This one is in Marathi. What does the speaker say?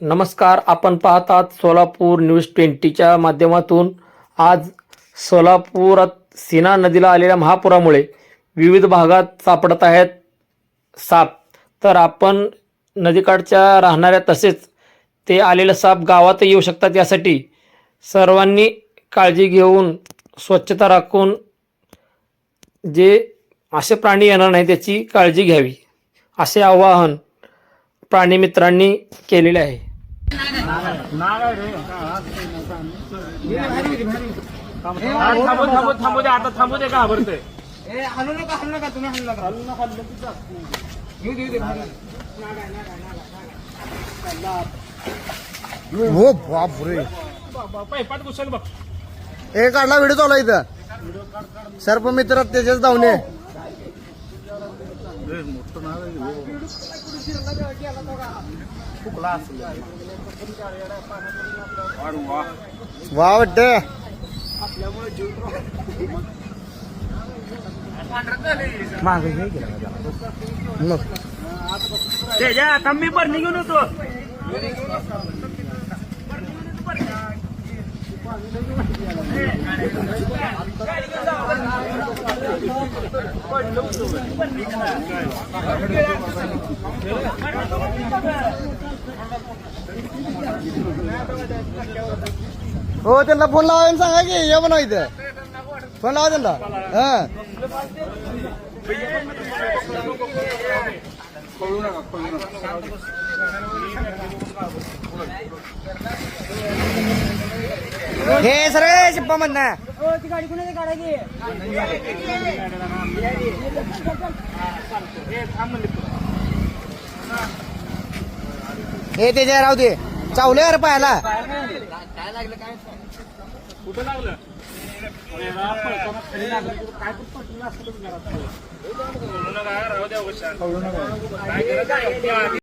नमस्कार आपण पाहतात सोलापूर न्यूज ट्वेंटीच्या माध्यमातून. आज सोलापुरात सीना नदीला आलेल्या महापुरामुळे विविध भागात सापडत आहेत साप. तर आपण नदीकाठच्या राहणाऱ्या तसेच ते आलेले साप गावात येऊ शकतात यासाठी सर्वांनी काळजी घेऊन स्वच्छता राखून जे असे प्राणी येणार नाही त्याची काळजी घ्यावी असे आवाहन प्राणीमित्रांनी केलेले आहे. थांबू थांबू थांबू दे आता थांबू दे का आवडते ए हलू नका हलू नका तुम्ही हलू नका हलू नका येऊ दे येऊ दे बाहेर. हो बापरे पैपात घुसल बघ हे काढला व्हिडिओ चालू इथं सर्प मित्र त्याच्याच धावणे वा वाटत मग त्याच्या आता मी पण निघून होतो हो त्यांना फोन लावायला सांगा की ये म्हणा इथं. फोन लावा त्यांना. हा. हे सगळे शिप्पा मधनं हे त्याच्या राहू दे. चावले अरे पाहायला काय लागलं काय कुठं लागलं. काय पण राहू द्या